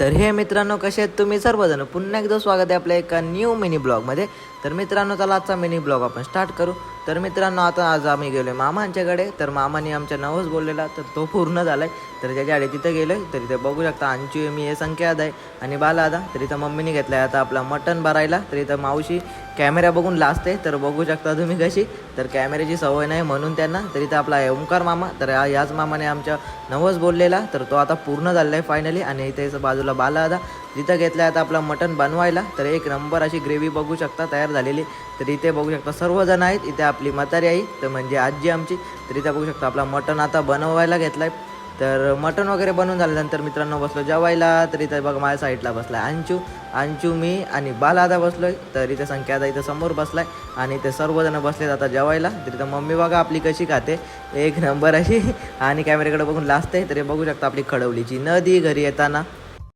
तर हे मित्रांनो कसे आहेत तुम्ही? सर्वजण पुन्हा एकदा स्वागत आहे आपल्या एका न्यू मिनी ब्लॉगमध्ये तर मित्रांनो चला आजचा मिनी ब्लॉग आपण स्टार्ट करू. तर मित्रांनो आता आज आम्ही गेलो आहे मामांच्याकडे. तर मामाने आमच्या नवस बोललेला तर तो पूर्ण झाला आहे तर त्याच्या आडी तिथं गेलो तर इथे बघू शकता अंचू मी हे संख्या आहे आणि बाला आदा तर इथं मम्मीने घेतला आहे आता आपला मटण भरायला. तर इथं मावशी कॅमेरा बघून लाजते तर बघू शकता तुम्ही कशी. तर कॅमेऱ्याची सवय नाही म्हणून त्यांना तर इथं आपला ओंकार मामा. तर याच मामाने आमच्या नवस बोललेला तर तो आता पूर्ण झालेला आहे फायनली आणि इथे बाजूला बाला जिथं तिथं आहे आता आपला मटण बनवायला तर एक नंबर अशी ग्रेव्ही बघू शकता तयार झालेली. तर इथे बघू शकता सर्वजण आहेत. इथे आपली म्हातारी आई तर म्हणजे आजी आमची. तर इथे बघू शकता आपला मटण आता बनवायला घेतलाय. तर मटण वगैरे बनवून झाल्यानंतर मित्रांनो बसलो जेवायला तर इथे बघा माझ्या साईडला बसलाय अंचू अंचू मी आणि बालादा बसलोय. तर इथे संख्या आता इथं समोर बसलाय आणि इथे सर्वजण बसलेत आता जेवायला. तर इथं मम्मी बघा आपली कशी खाते. एक नंबर अशी. आणि कॅमेऱ्याकडे बघून लाजते तरी बघू शकता आपली खडवलीची नदी घरी येताना.